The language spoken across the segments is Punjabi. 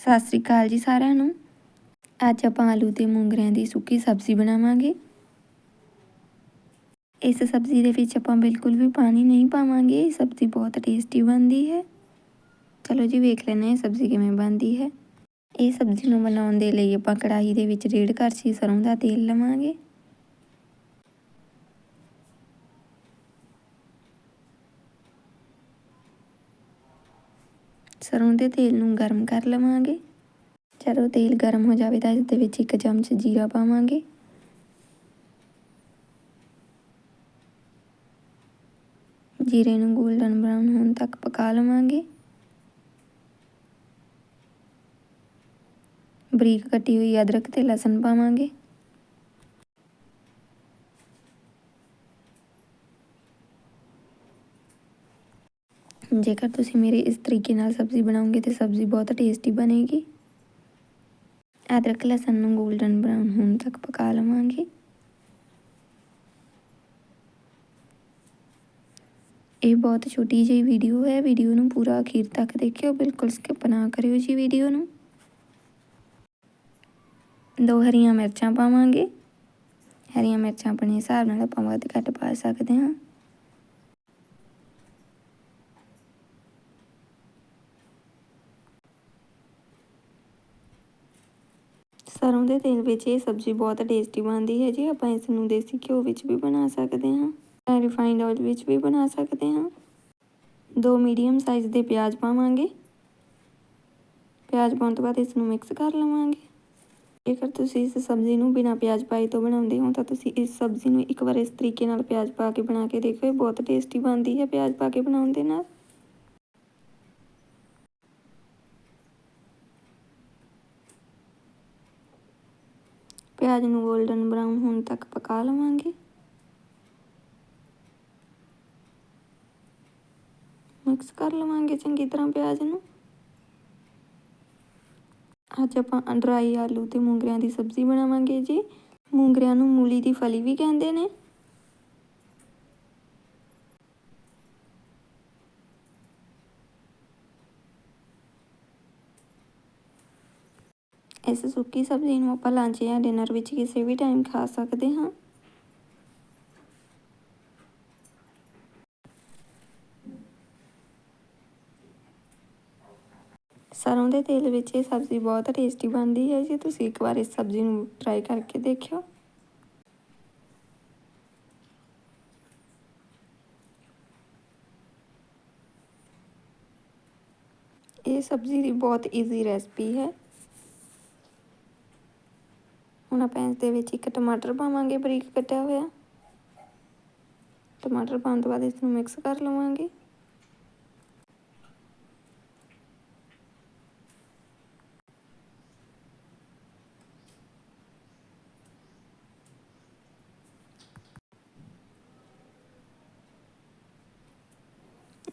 ਸਤਿ ਸ੍ਰੀ ਅਕਾਲ ਜੀ ਸਾਰਿਆਂ ਨੂੰ। ਅੱਜ ਆਪਾਂ ਆਲੂ ਤੇ ਮੂੰਗਰਿਆਂ ਦੀ ਸੁੱਕੀ ਸਬਜ਼ੀ ਬਣਾਵਾਂਗੇ। ਇਸ ਸਬਜ਼ੀ ਦੇ ਵਿੱਚ ਆਪਾਂ ਬਿਲਕੁਲ ਵੀ ਪਾਣੀ ਨਹੀਂ ਪਾਵਾਂਗੇ। ਇਹ ਸਬਜ਼ੀ ਬਹੁਤ ਟੇਸਟੀ ਬਣਦੀ ਹੈ। ਚਲੋ ਜੀ ਵੇਖ ਲੈਂਦੇ ਹਾਂ ਸਬਜ਼ੀ ਕਿਵੇਂ ਬਣਦੀ ਹੈ। ਇਹ ਸਬਜ਼ੀ ਨੂੰ ਬਣਾਉਣ ਦੇ ਲਈ ਆਪਾਂ ਕੜਾਹੀ ਦੇ ਵਿੱਚ ਡੇਢ ਕੜਛੀ ਸਰੋਂ ਦਾ ਤੇਲ ਲਵਾਂਗੇ। ਸਰੋਂ ਦੇ ਤੇਲ ਨੂੰ ਗਰਮ ਕਰ ਲਵਾਂਗੇ। ਜਦੋਂ ਤੇਲ ਗਰਮ ਹੋ ਜਾਵੇ ਤਾਂ ਇਸ ਦੇ ਵਿੱਚ ਇੱਕ ਚਮਚ ਜੀਰਾ ਪਾਵਾਂਗੇ। ਜੀਰੇ ਨੂੰ 골ਡਨ ਬਰਾਊਨ ਹੋਣ ਤੱਕ ਪਕਾ ਲਵਾਂਗੇ। ਬਰੀਕ ਕੱਟੀ ਹੋਈ ਅਦਰਕ ਤੇ ਲਸਣ ਪਾਵਾਂਗੇ। ਜੇਕਰ ਤੁਸੀਂ ਮੇਰੇ ਇਸ ਤਰੀਕੇ ਨਾਲ ਸਬਜ਼ੀ ਬਣਾਉਂਗੇ ਤੇ ਸਬਜ਼ੀ ਬਹੁਤ ਟੇਸਟੀ ਬਣੇਗੀ। ਅਦਰਕ ਲਸਣ ਨੂੰ 골ਡਨ ਬਰਾਊਨ ਹੋਣ ਤੱਕ ਪਕਾ ਲਵਾਂਗੇ। ਇਹ ਬਹੁਤ ਛੋਟੀ ਜਿਹੀ ਵੀਡੀਓ ਹੈ। ਵੀਡੀਓ ਨੂੰ ਪੂਰਾ ਅਖੀਰ ਤੱਕ ਦੇਖਿਓ। ਬਿਲਕੁਲ ਸਕਿਪ ਨਾ ਕਰਿਓ ਜੀ ਵੀਡੀਓ ਨੂੰ। ਦੋ ਹਰੀਆਂ ਮਿਰਚਾਂ ਪਾਵਾਂਗੇ। ਹਰੀਆਂ ਮਿਰਚਾਂ ਆਪਣੇ ਹਿਸਾਬ ਨਾਲ ਆਪਾਂ ਵੱਧ ਘੱਟ ਪਾ ਸਕਦੇ ਹਾਂ। ਸਰੋਂ ਦੇ ਤੇਲ ਵਿੱਚ ਇਹ ਸਬਜ਼ੀ ਬਹੁਤ ਟੇਸਟੀ ਬਣਦੀ ਹੈ ਜੀ। ਆਪਾਂ ਇਸ ਨੂੰ ਦੇਸੀ ਘਿਓ ਵਿੱਚ ਵੀ ਬਣਾ ਸਕਦੇ ਹਾਂ। ਰਿਫਾਈਨਡ ਆਇਲ ਵਿੱਚ ਵੀ ਬਣਾ ਸਕਦੇ ਹਾਂ। ਦੋ ਮੀਡੀਅਮ ਸਾਈਜ਼ ਦੇ ਪਿਆਜ਼ ਪਾਵਾਂਗੇ। ਪਿਆਜ਼ ਪਾਉਣ ਤੋਂ ਬਾਅਦ ਇਸ ਨੂੰ ਮਿਕਸ ਕਰ ਲਵਾਂਗੇ। ਜੇਕਰ ਤੁਸੀਂ ਇਸ ਸਬਜ਼ੀ ਨੂੰ ਬਿਨਾਂ ਪਿਆਜ਼ ਪਾਏ ਤੋਂ ਬਣਾਉਂਦੇ ਹੋ, ਤਾਂ ਤੁਸੀਂ ਇਸ ਸਬਜ਼ੀ ਨੂੰ ਇੱਕ ਵਾਰ ਇਸ ਤਰੀਕੇ ਨਾਲ ਪਿਆਜ਼ ਪਾ ਕੇ ਬਣਾ ਕੇ ਦੇਖੋ। ਇਹ ਬਹੁਤ ਟੇਸਟੀ ਬਣਦੀ ਹੈ ਪਿਆਜ਼ ਪਾ ਕੇ ਬਣਾਉਣ ਦੇ ਨਾਲ। ਪਿਆਜ਼ ਨੂੰ 골ਡਨ ਬਰਾਊਨ ਹੋਣ ਤੱਕ ਪਕਾ ਲਵਾਂਗੇ। ਮਿਕਸ ਕਰ ਲਵਾਂਗੇ ਚੰਗੀ ਤਰ੍ਹਾਂ ਪਿਆਜ਼ ਨੂੰ। ਅੱਜ ਆਪਾਂ ਡਰਾਈ ਆਲੂ ਤੇ ਮੂੰਗਰਿਆਂ ਦੀ ਸਬਜ਼ੀ ਬਣਾਵਾਂਗੇ ਜੀ। ਮੂੰਗਰਿਆਂ ਨੂੰ ਮੂਲੀ ਦੀ ਫਲੀ ਵੀ ਕਹਿੰਦੇ ਨੇ। ਇਸ ਸੁੱਕੀ ਸਬਜ਼ੀ ਨੂੰ ਆਪਾਂ ਲੰਚ ਜਾਂ ਡਿਨਰ ਵਿੱਚ ਕਿਸੇ ਵੀ ਟਾਈਮ ਖਾ ਸਕਦੇ ਹਾਂ। ਸਰੋਂ ਦੇ ਤੇਲ ਵਿੱਚ ਇਹ ਸਬਜ਼ੀ ਬਹੁਤ ਟੇਸਟੀ ਬਣਦੀ ਹੈ ਜੀ। ਤੁਸੀਂ ਇੱਕ ਵਾਰ ਇਸ ਸਬਜ਼ੀ ਨੂੰ ਟਰਾਈ ਕਰਕੇ ਦੇਖਿਓ। ਇਹ ਸਬਜ਼ੀ ਦੀ ਬਹੁਤ ਈਜ਼ੀ ਰੈਸਪੀ ਹੈ। ਹੁਣ ਆਪਾਂ ਇਸ ਦੇ ਵਿੱਚ ਇੱਕ ਟਮਾਟਰ ਪਾਵਾਂਗੇ, ਬਰੀਕ ਕੱਟਿਆ ਹੋਇਆ। ਟਮਾਟਰ ਪਾਉਣ ਤੋਂ ਬਾਅਦ ਇਸ ਨੂੰ ਮਿਕਸ ਕਰ ਲਵਾਂਗੇ।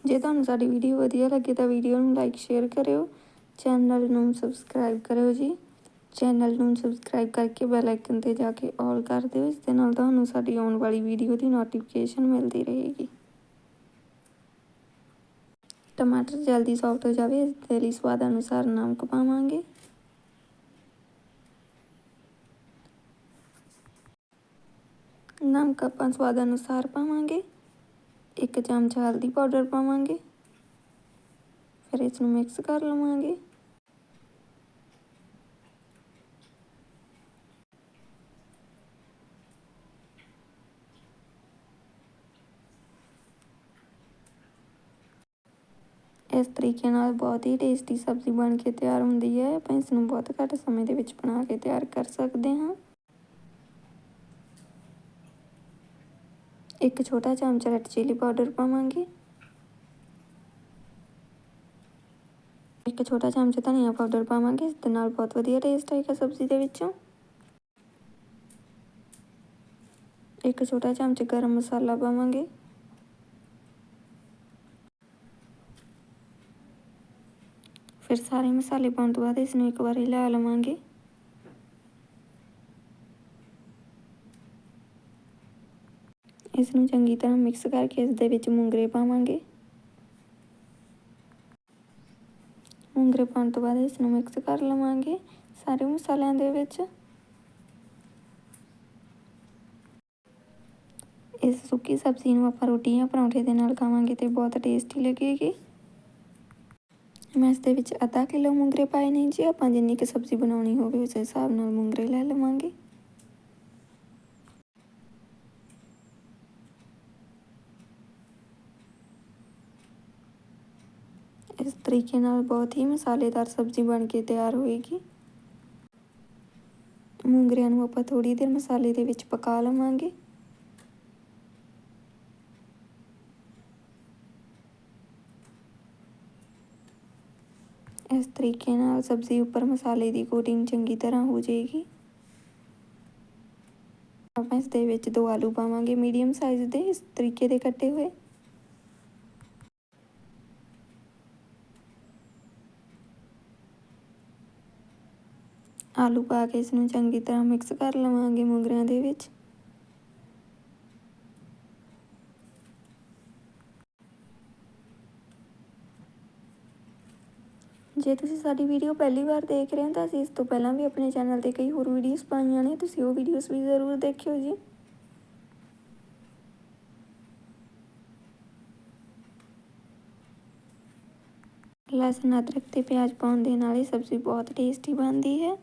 ਜੇ ਤੁਹਾਨੂੰ ਸਾਡੀ ਵੀਡੀਓ ਵਧੀਆ ਲੱਗੇ ਤਾਂ ਵੀਡੀਓ ਨੂੰ ਲਾਈਕ ਸ਼ੇਅਰ ਕਰਿਓ। ਚੈਨਲ ਨੂੰ ਸਬਸਕ੍ਰਾਈਬ ਕਰਿਓ ਜੀ। ਚੈਨਲ ਨੂੰ ਸਬਸਕ੍ਰਾਈਬ ਕਰਕੇ ਬੈਲ ਆਈਕਨ ਤੇ ਜਾ ਕੇ ਆਲ ਕਰ ਦਿਓ, ਇਸ ਦੇ ਨਾਲ ਤੁਹਾਨੂੰ ਸਾਡੀ ਆਉਣ ਵਾਲੀ ਵੀਡੀਓ ਦੀ ਨੋਟੀਫਿਕੇਸ਼ਨ ਮਿਲਦੀ ਰਹੇਗੀ। ਟਮਾਟਰ ਜਲਦੀ ਸੌਫਟ ਹੋ ਜਾਵੇ, ਇਸ ਦੇ ਲਈ ਸਵਾਦ ਅਨੁਸਾਰ ਨਮਕ ਪਾਵਾਂਗੇ। ਨਮਕ ਆਪਾਂ ਸਵਾਦ ਅਨੁਸਾਰ ਪਾਵਾਂਗੇ। ਇੱਕ ਚਮਚ ਹਲਦੀ ਪਾਊਡਰ ਪਾਵਾਂਗੇ। ਫਿਰ ਇਸ ਨੂੰ ਮਿਕਸ ਕਰ ਲਵਾਂਗੇ। ਇਸ ਤਰੀਕੇ ਨਾਲ ਬਹੁਤ ਹੀ ਟੇਸਟੀ ਸਬਜ਼ੀ ਬਣ ਕੇ ਤਿਆਰ ਹੁੰਦੀ ਹੈ। ਆਪਾਂ ਇਸ ਨੂੰ ਬਹੁਤ ਘੱਟ ਸਮੇਂ ਦੇ ਵਿੱਚ ਬਣਾ ਕੇ ਤਿਆਰ ਕਰ ਸਕਦੇ ਹਾਂ। ਇੱਕ ਛੋਟਾ ਚਮਚ ਰੈੱਡ ਚਿਲੀ ਪਾਊਡਰ ਪਾਵਾਂਗੇ। ਇੱਕ ਛੋਟਾ ਚਮਚ ਧਨੀਆ ਪਾਊਡਰ ਪਾਵਾਂਗੇ, ਇਸ ਦੇ ਨਾਲ ਬਹੁਤ ਵਧੀਆ ਟੇਸਟ ਆਏਗਾ ਸਬਜ਼ੀ ਦੇ ਵਿੱਚੋਂ। ਇੱਕ ਛੋਟਾ ਚਮਚ ਗਰਮ ਮਸਾਲਾ ਪਾਵਾਂਗੇ। ਫਿਰ ਸਾਰੇ ਮਸਾਲੇ ਪਾਉਣ ਤੋਂ ਬਾਅਦ ਇਸ ਨੂੰ ਇੱਕ ਵਾਰ ਹਿਲਾ ਲਵਾਂਗੇ। ਇਸ ਨੂੰ ਚੰਗੀ ਤਰ੍ਹਾਂ ਮਿਕਸ ਕਰਕੇ ਇਸ ਦੇ ਵਿੱਚ ਮੂੰਗਰੇ ਪਾਵਾਂਗੇ। ਮੂੰਗਰੇ ਪਾਉਣ ਤੋਂ ਬਾਅਦ ਇਸ ਨੂੰ ਮਿਕਸ ਕਰ ਲਵਾਂਗੇ ਸਾਰੇ ਮਸਾਲਿਆਂ ਦੇ ਵਿੱਚ। ਇਸ ਸੁੱਕੀ ਸਬਜ਼ੀ ਨੂੰ ਆਪਾਂ ਰੋਟੀ ਜਾਂ ਪਰੌਂਠੇ ਦੇ ਨਾਲ ਖਾਵਾਂਗੇ ਤੇ ਬਹੁਤ ਟੇਸਟੀ ਲੱਗੇਗੀ। ਮੈਂ ਇਸ ਦੇ ਵਿੱਚ ਅੱਧਾ ਕਿਲੋ ਮੂੰਗਰੇ ਪਾਏ ਨੇ ਜੀ। ਆਪਾਂ ਜਿੰਨੀ ਕਿ ਸਬਜ਼ੀ ਬਣਾਉਣੀ ਹੋਵੇ, ਉਸ ਹਿਸਾਬ ਨਾਲ ਮੂੰਗਰੇ ਲੈ ਲਵਾਂਗੇ। ਇਸ ਤਰੀਕੇ ਨਾਲ ਬਹੁਤ ਹੀ ਮਸਾਲੇਦਾਰ ਸਬਜ਼ੀ ਬਣ ਕੇ ਤਿਆਰ ਹੋਏਗੀ। ਮੂੰਗਰਿਆਂ ਨੂੰ ਆਪਾਂ ਥੋੜੀ ਦੇਰ ਮਸਾਲੇ ਦੇ ਵਿੱਚ ਪਕਾ ਲਵਾਂਗੇ। ਇਸ ਤਰੀਕੇ ਨਾਲ ਸਬਜ਼ੀ ਉੱਪਰ ਮਸਾਲੇ ਦੀ ਕੋਟਿੰਗ ਚੰਗੀ ਤਰ੍ਹਾਂ ਹੋ ਜਾਏਗੀ। ਆਪਾਂ ਇਸ ਦੇ ਵਿੱਚ ਦੋ ਆਲੂ ਪਾਵਾਂਗੇ ਮੀਡੀਅਮ ਸਾਈਜ਼ ਦੇ, ਇਸ ਤਰੀਕੇ ਦੇ ਕੱਟੇ ਹੋਏ। ਆਲੂ ਪਾ ਕੇ ਇਸ ਨੂੰ ਚੰਗੀ ਤਰ੍ਹਾਂ ਮਿਕਸ ਕਰ ਲਵਾਂਗੇ ਮੂੰਗਰਿਆਂ ਦੇ ਵਿੱਚ। ਜੇ ਤੁਸੀਂ ਸਾਡੀ ਵੀਡੀਓ ਪਹਿਲੀ ਵਾਰ ਦੇਖ ਰਹੇ ਹੋ ਤਾਂ ਅਸੀਂ ਇਸ ਤੋਂ ਪਹਿਲਾਂ ਵੀ ਆਪਣੇ ਚੈਨਲ ਤੇ ਕਈ ਹੋਰ ਵੀਡੀਓਜ਼ ਪਾਈਆਂ ਨੇ, ਤੁਸੀਂ ਉਹ ਵੀਡੀਓਜ਼ ਵੀ ਜ਼ਰੂਰ ਦੇਖਿਓ ਜੀ। ਲਸਣ ਅਦਰਕ ਤੇ ਪਿਆਜ਼ ਪਾਉਣ ਦੇ ਨਾਲ ਇਹ ਸਬਜ਼ੀ ਬਹੁਤ ਟੇਸਟੀ ਬਣਦੀ ਹੈ।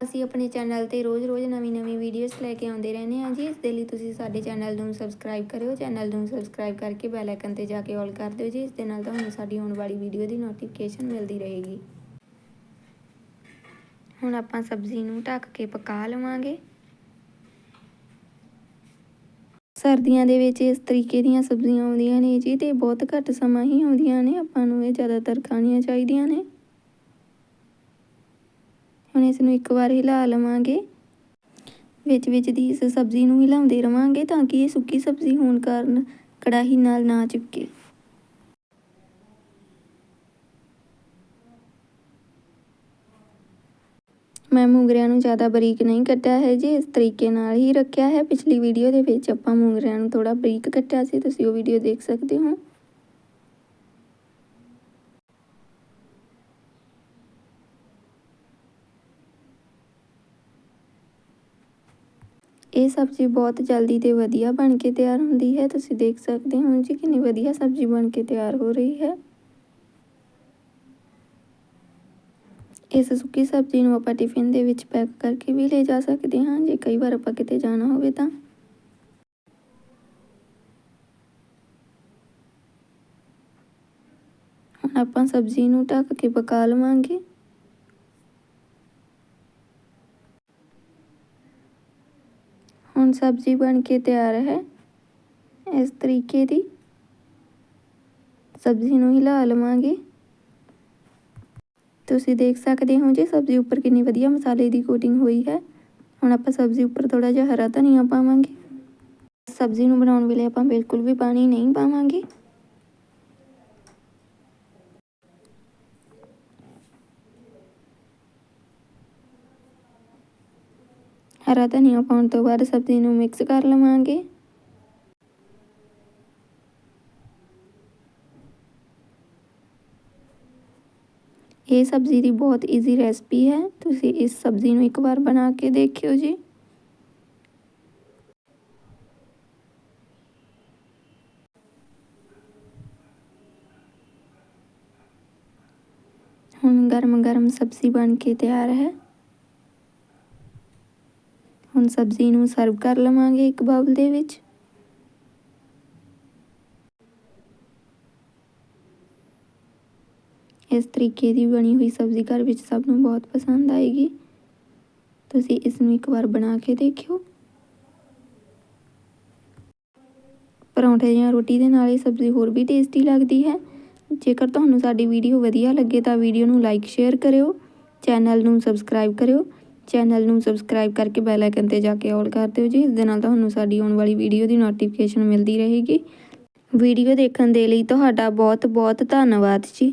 ਅਸੀਂ ਆਪਣੇ ਚੈਨਲ ਤੇ ਰੋਜ਼-ਰੋਜ਼ ਨਵੀਂ-ਨਵੀਂ ਵੀਡੀਓਜ਼ ਲੈ ਕੇ ਆਉਂਦੇ ਰਹਿੰਦੇ ਹਾਂ ਜੀ। ਇਸ ਦੇ ਲਈ ਤੁਸੀਂ ਸਾਡੇ ਚੈਨਲ ਨੂੰ ਸਬਸਕ੍ਰਾਈਬ ਕਰਿਓ, ਚੈਨਲ ਨੂੰ ਸਬਸਕ੍ਰਾਈਬ ਕਰਕੇ ਬੈਲ ਆਈਕਨ ਤੇ ਜਾ ਕੇ ਆਲ ਕਰ ਦਿਓ ਜੀ। ਇਸ ਦੇ ਨਾਲ ਤੁਹਾਨੂੰ ਸਾਡੀ ਆਉਣ ਵਾਲੀ ਵੀਡੀਓ ਦੀ ਨੋਟੀਫਿਕੇਸ਼ਨ ਮਿਲਦੀ ਰਹੇਗੀ। ਹੁਣ ਆਪਾਂ ਸਬਜ਼ੀ ਨੂੰ ਢੱਕ ਕੇ ਪਕਾ ਲਵਾਂਗੇ। ਸਰਦੀਆਂ ਦੇ ਵਿੱਚ ਇਸ ਤਰੀਕੇ ਦੀਆਂ ਸਬਜ਼ੀਆਂ ਆਉਂਦੀਆਂ ਨੇ ਜੀ ਤੇ ਬਹੁਤ ਘੱਟ ਸਮਾਂ ਹੀ ਆਉਂਦੀਆਂ ਨੇ। ਆਪਾਂ ਨੂੰ ਇਹ ਜ਼ਿਆਦਾਤਰ ਖਾਣੀਆਂ ਚਾਹੀਦੀਆਂ ਨੇ। ਹੁਣ ਇਸ ਨੂੰ ਇੱਕ ਵਾਰ ਹਿਲਾ ਲਵਾਂਗੇ। ਵਿੱਚ ਵਿੱਚ ਦੀ ਇਸ ਸਬਜ਼ੀ ਨੂੰ ਹਿਲਾਉਂਦੇ ਰਵਾਂਗੇ ਤਾਂ ਕਿ ਇਹ ਸੁੱਕੀ ਸਬਜ਼ੀ ਹੋਣ ਕਾਰਨ ਕੜਾਹੀ ਨਾਲ ਨਾ ਚਿਪਕੇ ਮੈਂ ਮੂੰਗਰਿਆਂ ਨੂੰ ਜ਼ਿਆਦਾ ਬਰੀਕ ਨਹੀਂ ਕੱਟਿਆ ਹੈ ਜੀ ਇਸ ਤਰੀਕੇ ਨਾਲ ਹੀ ਰੱਖਿਆ ਹੈ। ਪਿਛਲੀ ਵੀਡੀਓ ਦੇ ਵਿੱਚ ਆਪਾਂ ਮੂੰਗਰਿਆਂ ਨੂੰ ਥੋੜਾ ਬਰੀਕ ਕੱਟਿਆ ਸੀ। ਤੁਸੀਂ ਉਹ ਵੀਡੀਓ ਦੇਖ ਸਕਦੇ ਹੋ। ਇਹ ਸਬਜ਼ੀ ਬਹੁਤ ਜਲਦੀ ਤੇ ਵਧੀਆ ਬਣ ਕੇ ਤਿਆਰ ਹੁੰਦੀ ਹੈ। ਤੁਸੀਂ ਦੇਖ ਸਕਦੇ ਹੋ ਜੀ ਕਿੰਨੀ ਵਧੀਆ ਸਬਜ਼ੀ ਬਣ ਕੇ ਤਿਆਰ ਹੋ ਰਹੀ ਹੈ। ਇਸ ਸੁੱਕੀ ਸਬਜ਼ੀ ਨੂੰ ਆਪਾਂ ਟਿਫਿਨ ਦੇ ਵਿੱਚ ਪੈਕ ਕਰਕੇ ਵੀ ਲੈ ਜਾ ਸਕਦੇ ਹਾਂ। ਜੇ ਕਈ ਵਾਰ ਆਪਾਂ ਕਿਤੇ ਜਾਣਾ ਹੋਵੇ ਤਾਂ। ਹੁਣ ਆਪਾਂ ਸਬਜ਼ੀ ਨੂੰ ਢੱਕ ਕੇ ਪਕਾ ਲਵਾਂਗੇ। ਹੁਣ ਸਬਜ਼ੀ ਬਣ ਕੇ ਤਿਆਰ ਹੈ? ਇਸ ਤਰੀਕੇ ਦੀ ਸਬਜ਼ੀ ਨੂੰ ਹਿਲਾ ਲਵਾਂਗੇ। ਤੁਸੀਂ ਦੇਖ ਸਕਦੇ ਹੋ ਜੀ ਸਬਜ਼ੀ ਉੱਪਰ ਕਿੰਨੀ ਵਧੀਆ ਮਸਾਲੇ ਦੀ ਕੋਟਿੰਗ ਹੋਈ ਹੈ। ਹੁਣ ਆਪਾਂ ਸਬਜ਼ੀ ਉੱਪਰ ਥੋੜਾ ਜਿਹਾ ਹਰਾ ਧਨੀਆ ਪਾਵਾਂਗੇ। ਸਬਜ਼ੀ ਨੂੰ ਬਣਾਉਣ ਵੇਲੇ ਆਪਾਂ ਬਿਲਕੁਲ ਵੀ ਪਾਣੀ ਨਹੀਂ ਪਾਵਾਂਗੇ। ਹਰਾ ਧਨੀਆ ਪਾਉਣ ਤੋਂ ਬਾਅਦ ਸਬਜ਼ੀ ਨੂੰ ਮਿਕਸ ਕਰ ਲਵਾਂਗੇ ਇਹ ਸਬਜ਼ੀ ਦੀ ਬਹੁਤ ਈਜ਼ੀ ਰੈਸਪੀ ਹੈ ਤੁਸੀਂ ਇਸ ਸਬਜ਼ੀ ਨੂੰ ਇੱਕ ਵਾਰ ਬਣਾ ਕੇ ਦੇਖਿਓ ਜੀ ਹੁਣ ਗਰਮ ਗਰਮ ਸਬਜ਼ੀ ਬਣ ਕੇ ਤਿਆਰ ਹੈ ਹੁਣ ਸਬਜ਼ੀ ਨੂੰ ਸਰਵ ਕਰ ਲਵਾਂਗੇ ਇੱਕ ਬਾਉਲ ਦੇ ਵਿੱਚ। ਇਸ ਤਰੀਕੇ ਦੀ ਬਣੀ ਹੋਈ ਸਬਜ਼ੀ ਘਰ ਵਿੱਚ ਸਭ ਨੂੰ ਬਹੁਤ ਪਸੰਦ ਆਏਗੀ। ਤੁਸੀਂ ਇਸ ਨੂੰ ਇੱਕ ਵਾਰ ਬਣਾ ਕੇ ਦੇਖਿਓ। ਪਰੌਂਠੇ ਜਾਂ ਰੋਟੀ ਦੇ ਨਾਲ ਇਹ ਸਬਜ਼ੀ ਹੋਰ ਵੀ ਟੇਸਟੀ ਲੱਗਦੀ ਹੈ। ਜੇਕਰ ਤੁਹਾਨੂੰ ਸਾਡੀ ਵੀਡੀਓ ਵਧੀਆ ਲੱਗੇ ਤਾਂ ਵੀਡੀਓ ਨੂੰ ਲਾਈਕ, ਸ਼ੇਅਰ ਕਰਿਓ। ਚੈਨਲ ਨੂੰ ਸਬਸਕ੍ਰਾਈਬ ਕਰਿਓ। ਚੈਨਲ ਨੂੰ ਸਬਸਕ੍ਰਾਈਬ ਕਰਕੇ ਬੈਲ ਆਈਕਨ ਤੇ ਜਾ ਕੇ ਆਲ ਕਰ ਦਿਓ ਜੀ। ਇਸ ਦੇ ਨਾਲ ਤੁਹਾਨੂੰ ਸਾਡੀ ਆਉਣ ਵਾਲੀ ਵੀਡੀਓ ਦੀ ਨੋਟੀਫਿਕੇਸ਼ਨ ਮਿਲਦੀ ਰਹੇਗੀ। ਵੀਡੀਓ ਦੇਖਣ ਦੇ ਲਈ ਤੁਹਾਡਾ ਬਹੁਤ ਬਹੁਤ ਧੰਨਵਾਦ ਜੀ।